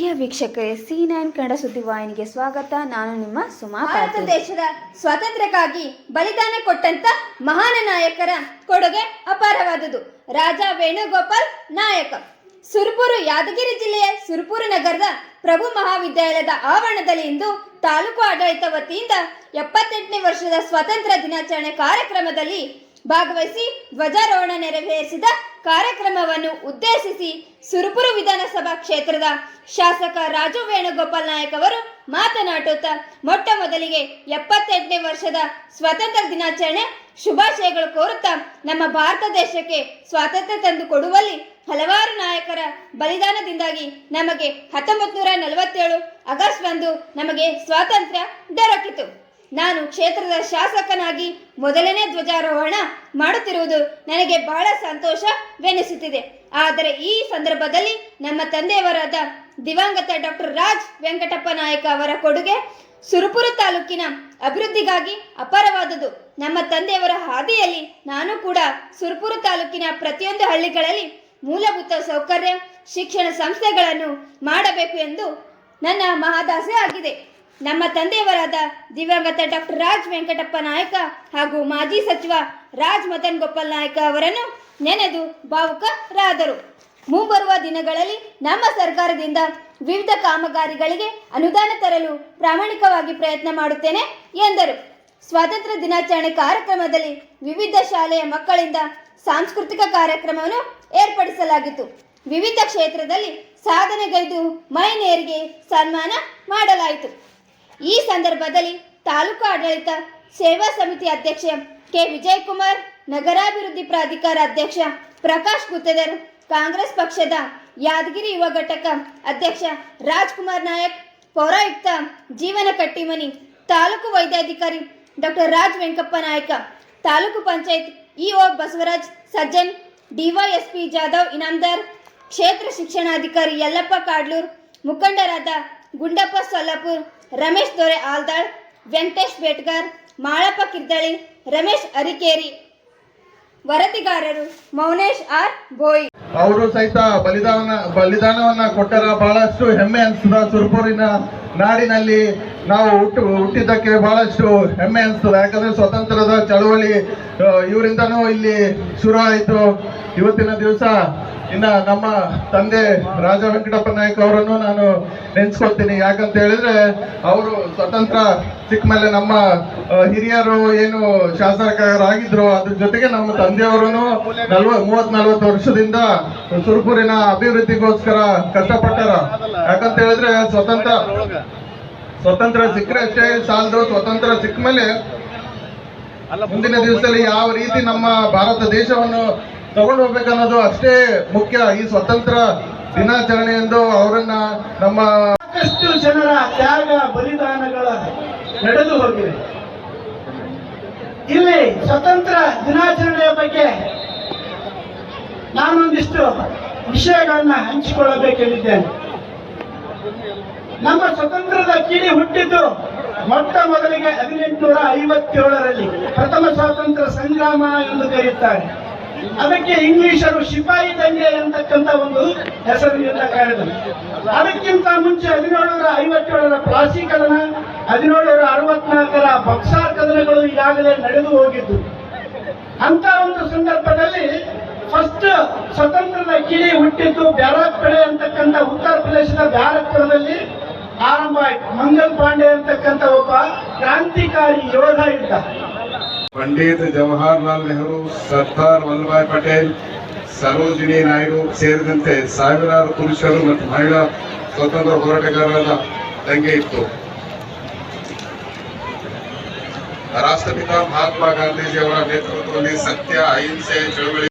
ಪ್ರಿಯ ವೀಕ್ಷಕರೇ C nine Kannada ಸುದ್ದಿವಾಹಿನಿಗೆ ಸ್ವಾಗತ. ನಾನು ನಿಮ್ಮ ಸುಮಾ ಭಾರತ ಪಾಟೀಲ್. ದೇಶದ ಸ್ವಾತಂತ್ರ್ಯಕ್ಕಾಗಿ ಬಲಿದಾನ ಕೊಟ್ಟಂತ ಮಹಾನ ನಾಯಕರ ಕೊಡುಗೆ ಅಪಾರವಾದುದು ರಾಜ ವೇಣುಗೋಪಾಲ್ ನಾಯಕ. ಸುರಪುರು ಯಾದಗಿರಿ ಜಿಲ್ಲೆಯ ಸುರಪುರ ನಗರದ ಪ್ರಭು ಮಹಾವಿದ್ಯಾಲಯದ ಆವರಣದಲ್ಲಿ ಇಂದು ತಾಲೂಕು ಆಡಳಿತ ವತಿಯಿಂದ ಎಪ್ಪತ್ತೆಂಟನೇ ವರ್ಷದ ಸ್ವಾತಂತ್ರ್ಯ ದಿನಾಚರಣೆ ಕಾರ್ಯಕ್ರಮದಲ್ಲಿ ಭಾಗವಹಿಸಿ ಧ್ವಜಾರೋಹಣ ನೆರವೇರಿಸಿದ ಕಾರ್ಯಕ್ರಮವನ್ನು ಉದ್ದೇಶಿಸಿ ಸುರಪುರು ವಿಧಾನಸಭಾ ಕ್ಷೇತ್ರದ ಶಾಸಕ ರಾಜು ವೇಣುಗೋಪಾಲ್ ನಾಯಕ್ ಅವರು ಮಾತನಾಡುತ್ತಾ ಮೊಟ್ಟ ಮೊದಲಿಗೆ ಎಪ್ಪತ್ತೆಂಟನೇ ವರ್ಷದ ಸ್ವಾತಂತ್ರ್ಯ ದಿನಾಚರಣೆ ಶುಭಾಶಯಗಳು ಕೋರುತ್ತಾ ನಮ್ಮ ಭಾರತ ದೇಶಕ್ಕೆ ಸ್ವಾತಂತ್ರ್ಯ ತಂದು ಕೊಡುವಲ್ಲಿ ಹಲವಾರು ನಾಯಕರ ಬಲಿದಾನದಿಂದಾಗಿ ನಮಗೆ ಹತ್ತೊಂಬತ್ತು ನೂರ ನಲವತ್ತೇಳು ಆಗಸ್ಟ್ ಒಂದು ನಮಗೆ ಸ್ವಾತಂತ್ರ್ಯ ದೊರಕಿತು. ನಾನು ಕ್ಷೇತ್ರದ ಶಾಸಕನಾಗಿ ಮೊದಲನೇ ಧ್ವಜಾರೋಹಣ ಮಾಡುತ್ತಿರುವುದು ನನಗೆ ಬಹಳ ಸಂತೋಷವೆನಿಸುತ್ತಿದೆ. ಆದರೆ ಈ ಸಂದರ್ಭದಲ್ಲಿ ನಮ್ಮ ತಂದೆಯವರಾದ ದಿವಂಗತ ಡಾಕ್ಟರ್ ರಾಜ್ ವೆಂಕಟಪ್ಪ ನಾಯಕ ಅವರ ಕೊಡುಗೆ ಸುರಪುರ ತಾಲೂಕಿನ ಅಭಿವೃದ್ಧಿಗಾಗಿ ಅಪಾರವಾದುದು ನಮ್ಮ ತಂದೆಯವರ ಹಾದಿಯಲ್ಲಿ ನಾನು ಕೂಡ ಸುರಪುರ ತಾಲೂಕಿನ ಪ್ರತಿಯೊಂದು ಹಳ್ಳಿಗಳಲ್ಲಿ ಮೂಲಭೂತ ಸೌಕರ್ಯ, ಶಿಕ್ಷಣ ಸಂಸ್ಥೆಗಳನ್ನು ಮಾಡಬೇಕು ಎಂದು ನನ್ನ ಮಹದಾಸೆ ಆಗಿದೆ. ನಮ್ಮ ತಂದೆಯವರಾದ ದಿವಂಗತ ಡಾಕ್ಟರ್ ರಾಜ್ ವೆಂಕಟಪ್ಪ ನಾಯಕ ಹಾಗೂ ಮಾಜಿ ಸಚಿವ ರಾಜ್ ಮದನ್ ಗೋಪಾಲ್ ನಾಯಕ ಅವರನ್ನು ನೆನೆದು ಭಾವುಕರಾದರು. ಮುಂಬರುವ ದಿನಗಳಲ್ಲಿ ನಮ್ಮ ಸರ್ಕಾರದಿಂದ ವಿವಿಧ ಕಾಮಗಾರಿಗಳಿಗೆ ಅನುದಾನ ತರಲು ಪ್ರಾಮಾಣಿಕವಾಗಿ ಪ್ರಯತ್ನ ಮಾಡುತ್ತೇನೆ ಎಂದರು. ಸ್ವಾತಂತ್ರ್ಯ ದಿನಾಚರಣೆ ಕಾರ್ಯಕ್ರಮದಲ್ಲಿ ವಿವಿಧ ಶಾಲೆಯ ಮಕ್ಕಳಿಂದ ಸಾಂಸ್ಕೃತಿಕ ಕಾರ್ಯಕ್ರಮವನ್ನು ಏರ್ಪಡಿಸಲಾಗಿತ್ತು. ವಿವಿಧ ಕ್ಷೇತ್ರದಲ್ಲಿ ಸಾಧನೆಗೈದು ಮಹಿಳೆಯರಿಗೆ ಸನ್ಮಾನ ಮಾಡಲಾಯಿತು. ಈ ಸಂದರ್ಭದಲ್ಲಿ ತಾಲೂಕು ಆಡಳಿತ ಸೇವಾ ಸಮಿತಿ ಅಧ್ಯಕ್ಷ ಕೆ. ವಿಜಯಕುಮಾರ್, ನಗರಾಭಿವೃದ್ಧಿ ಪ್ರಾಧಿಕಾರ ಅಧ್ಯಕ್ಷ ಪ್ರಕಾಶ್ ಗುತ್ತೇದರ್, ಕಾಂಗ್ರೆಸ್ ಪಕ್ಷದ ಯಾದಗಿರಿ ಯುವ ಘಟಕ ಅಧ್ಯಕ್ಷ ರಾಜ್ಕುಮಾರ್ ನಾಯಕ್, ಪೌರಾಯುಕ್ತ ಜೀವನ ಕಟ್ಟಿಮನಿ, ತಾಲೂಕು ವೈದ್ಯಾಧಿಕಾರಿ doctor Raj Venkappa Nayaka, taluk panchayat EO Basavaraj Sajjan, DYSP Jadhav Inamdar, ಕ್ಷೇತ್ರ ಶಿಕ್ಷಣಾಧಿಕಾರಿ ಯಲ್ಲಪ್ಪ ಕಾಡ್ಲೂರ್, ಮುಖಂಡರಾದ ಗುಂಡಪ್ಪ ಸೊಲ್ಲಾಪುರ್ ರಮೇಶ್ ದೊರೆ ಆಲ್ದಾಳ್, ವೆಂಕಟೇಶ್ ಬೇಟ್ಗಾರ್, ಮಾಳಪ್ಪ ಕಿರ್ದಳಿ, ರಮೇಶ್ ಅರಿಕೇರಿ. ವರದಿಗಾರರು ಮೌನೇಶ್ ಆರ್ ಬೋಯಿ. ಅವರು ಸಹಿತ ಬಲಿದಾನ, ಬಲಿದಾನವನ್ನ ಕೊಟ್ಟರ ಬಹಳಷ್ಟು ಹೆಮ್ಮೆ ಅನಿಸ್ತದ ಸುರಪುರಿನ ನಾಡಿನಲ್ಲಿ. ನಾವು ಹುಟ್ಟು, ಹುಟ್ಟಿದ್ದಕ್ಕೆ ಬಹಳಷ್ಟು ಹೆಮ್ಮೆ ಅನಿಸ್ತದ ಯಾಕಂದ್ರೆ ಸ್ವತಂತ್ರದ ಚಳವಳಿ ಇವರಿಂದನೂ ಇಲ್ಲಿ ಶುರು ಆಯಿತು. ಇವತ್ತಿನ ದಿವಸ ಇನ್ನ ನಮ್ಮ ತಂದೆ ರಾಜ ವೆಂಕಟಪ್ಪ ನಾಯಕ್ ಅವರನ್ನು ನಾನು ನೆನ್ಸ್ಕೊಳ್ತೀನಿ. ಯಾಕಂತ ಹೇಳಿದ್ರೆ ಅವರು ಸ್ವತಂತ್ರ ಸಿಕ್ಕ ಮೇಲೆ ನಮ್ಮ ಹಿರಿಯರು ಏನು ಶಾಸಕರಾಗಿದ್ರು ಅದ್ರ ಜೊತೆಗೆ ನಮ್ಮ ತಂದೆಯವರು ನಲ್ವ ಮೂವತ್ ನಲ್ವತ್ತು ವರ್ಷದಿಂದ ಸುರಪುರಿನ ಅಭಿವೃದ್ಧಿಗೋಸ್ಕರ ಕಷ್ಟಪಟ್ಟಾರ. ಯಾಕಂತ ಹೇಳಿದ್ರೆ ಸ್ವತಂತ್ರ ಸ್ವತಂತ್ರ ಸಿಕ್ಕರೆ ಅಷ್ಟೇ ಸಾಲದು. ಸ್ವತಂತ್ರ ಸಿಕ್ಕ ಮೇಲೆ ಮುಂದಿನ ದಿವಸದಲ್ಲಿ ಯಾವ ರೀತಿ ನಮ್ಮ ಭಾರತ ದೇಶವನ್ನು ತಗೊಂಡು ಹೋಗ್ಬೇಕನ್ನೋದು ಅಷ್ಟೇ ಮುಖ್ಯ. ಈ ಸ್ವತಂತ್ರ ದಿನಾಚರಣೆ ಎಂದು ಅವರನ್ನ ನಮ್ಮ ಸಾಕಷ್ಟು ಜನರ ತ್ಯಾಗ ಬಲಿದಾನಗಳ ನಡೆದು ಹೋಗಿದೆ. ಇಲ್ಲಿ ಸ್ವತಂತ್ರ ದಿನಾಚರಣೆಯ ಬಗ್ಗೆ ನಾನೊಂದಿಷ್ಟು ವಿಷಯಗಳನ್ನ ಹಂಚಿಕೊಳ್ಳಬೇಕೆಂದಿದ್ದೇನೆ. ನಮ್ಮ ಸ್ವತಂತ್ರದ ಕಿಡಿ ಹುಟ್ಟಿದ್ದು ಮೊಟ್ಟ ಮೊದಲಿಗೆ ಹದಿನೆಂಟುನೂರ ಐವತ್ತೇಳರಲ್ಲಿ ಪ್ರಥಮ ಸ್ವಾತಂತ್ರ್ಯ ಸಂಗ್ರಾಮ ಎಂದು ಕರೆಯುತ್ತಾರೆ. ಅದಕ್ಕೆ ಇಂಗ್ಲಿಷರು ಶಿಪಾಯಿ ದಂಗೆ ಅಂತಕ್ಕಂಥ ಒಂದು ಹೆಸರಿನಿಂದ ಕರೆದರು ಅದಕ್ಕಿಂತ ಮುಂಚೆ ಹದಿನೇಳುನೂರ ಐವತ್ತೇಳರ ಪ್ಲಾಸಿ ಕದನ, ಹದಿನೇಳುನೂರ ಅರವತ್ನಾಲ್ಕರ ಬಕ್ಸಾರ್ ಕದನಗಳು ಈಗಾಗಲೇ ನಡೆದು ಹೋಗಿದ್ದು. ಅಂತ ಒಂದು ಸಂದರ್ಭದಲ್ಲಿ ಫಸ್ಟ್ ಸ್ವತಂತ್ರದ ಕಿಡಿ ಹುಟ್ಟಿದ್ದು ಬ್ಯಾರಾಕ್ಪಡೆ ಅಂತಕ್ಕಂಥ ಉತ್ತರ ಪ್ರದೇಶದ ಬ್ಯಾರಕ್ಪುರದಲ್ಲಿ ಆರಂಭ ಆಯ್ತು. ಮಂಗಲ್ ಪಾಂಡೆ ಅಂತಕ್ಕಂಥ ಒಬ್ಬ ಕ್ರಾಂತಿಕಾರಿ ಯೋಧ ಇದ್ದ. ಪಂಡಿತ್ ಜವಾಹರ್ಲಾಲ್ ನೆಹರು, ಸರ್ದಾರ್ ವಲ್ಲಭಾಯ್ ಪಟೇಲ್, ಸರೋಜಿನಿ ನಾಯ್ಡು ಸೇರಿದಂತೆ ಸಾವಿರಾರು ಪುರುಷರು ಮತ್ತು ಮಹಿಳಾ ಸ್ವತಂತ್ರ ಹೋರಾಟಗಾರರ ದಂಗೆ ಇತ್ತು. ರಾಷ್ಟ್ರಪಿತ ಮಹಾತ್ಮ ಗಾಂಧೀಜಿಯವರ ನೇತೃತ್ವದಲ್ಲಿ ಸತ್ಯ, ಅಹಿಂಸೆ, ಚಳವಳಿ